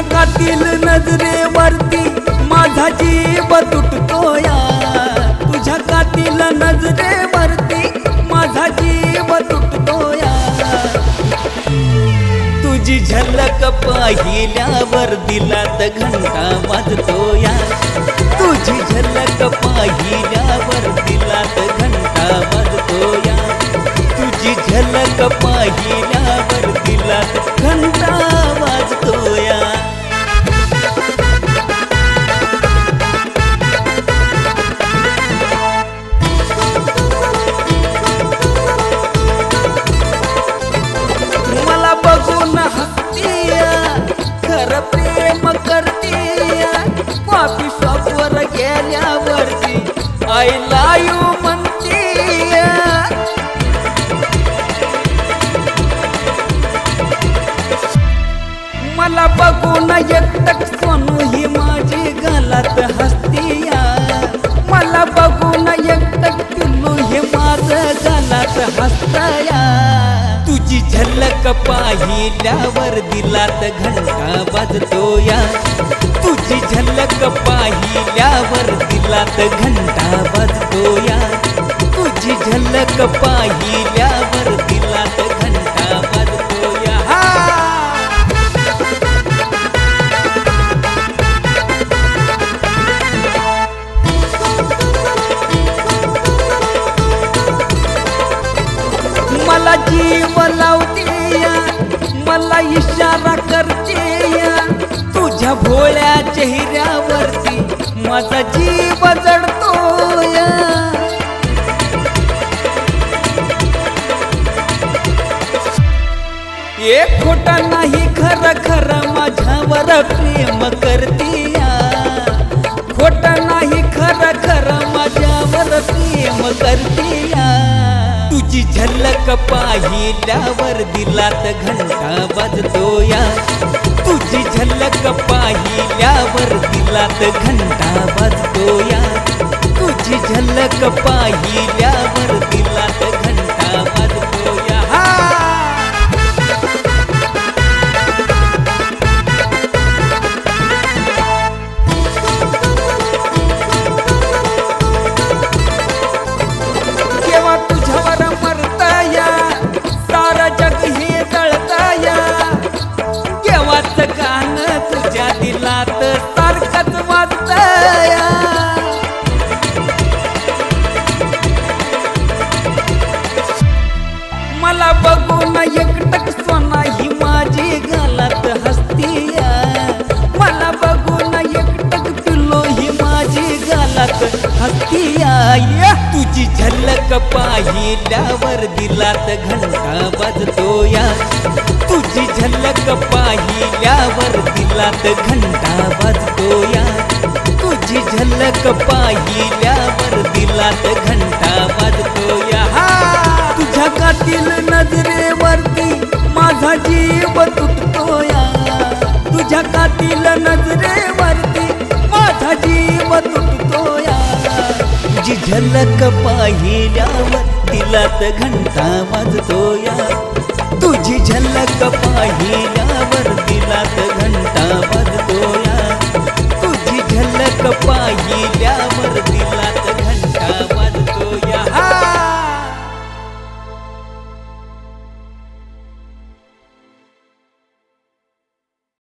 जगातील नजरेवरती माझा जीव तुटतो या. तुझ्या कातील नजरेवरती माझा जीव तुटतो तुझी झलक पाहिल्यावर दिलात घंटा वाजतो मला बघून एकटक सोनू ही माझी गालात हसतीया. मला बघून एकटक पिल्लू हे माझं गालात हसतया. तुझी झलक पाहिल्यावर दिलात घंटा वाजतो या तुझी झलक पाहिल्यावर दिलात घंटा वाजतो या तुझी झलक पाहिल्यावर दिलात घंटा वाजतो या मला जीव लावते मला इशारा या भोळ्या चेहऱ्यावरती माझा जीव जडतोया. एक खोटा नाही खर खर माझ्यावर प्रेम करतीया. खोट नाही खरं खर माझ्यावर प्रेम करतीया. तुझी झलक पाहिल्यावर दिलात घंटा वाजतो या झलक पाहिल्यावर दिलात घंटा वाजतो या तुझी झलक पाहिल्या हत्ती आया या तुझी झलक पाहिल्यावर दिलात घंटा वाजतो या तुझी झलक पाहिल्यावर दिलात घंटा वाजतो या तुझी झलक पाहिल्यावर दिलात घंटा वाजतो या हा! तुझ्या कातील नजरेवरती माझा जीव तुटतो या तुझ्या कातील नजरेवरती माझा जीव तुझी झलक पाहिल्यावर दिलात घंटा वाजतो या तुझी झलक पाहिल्यावर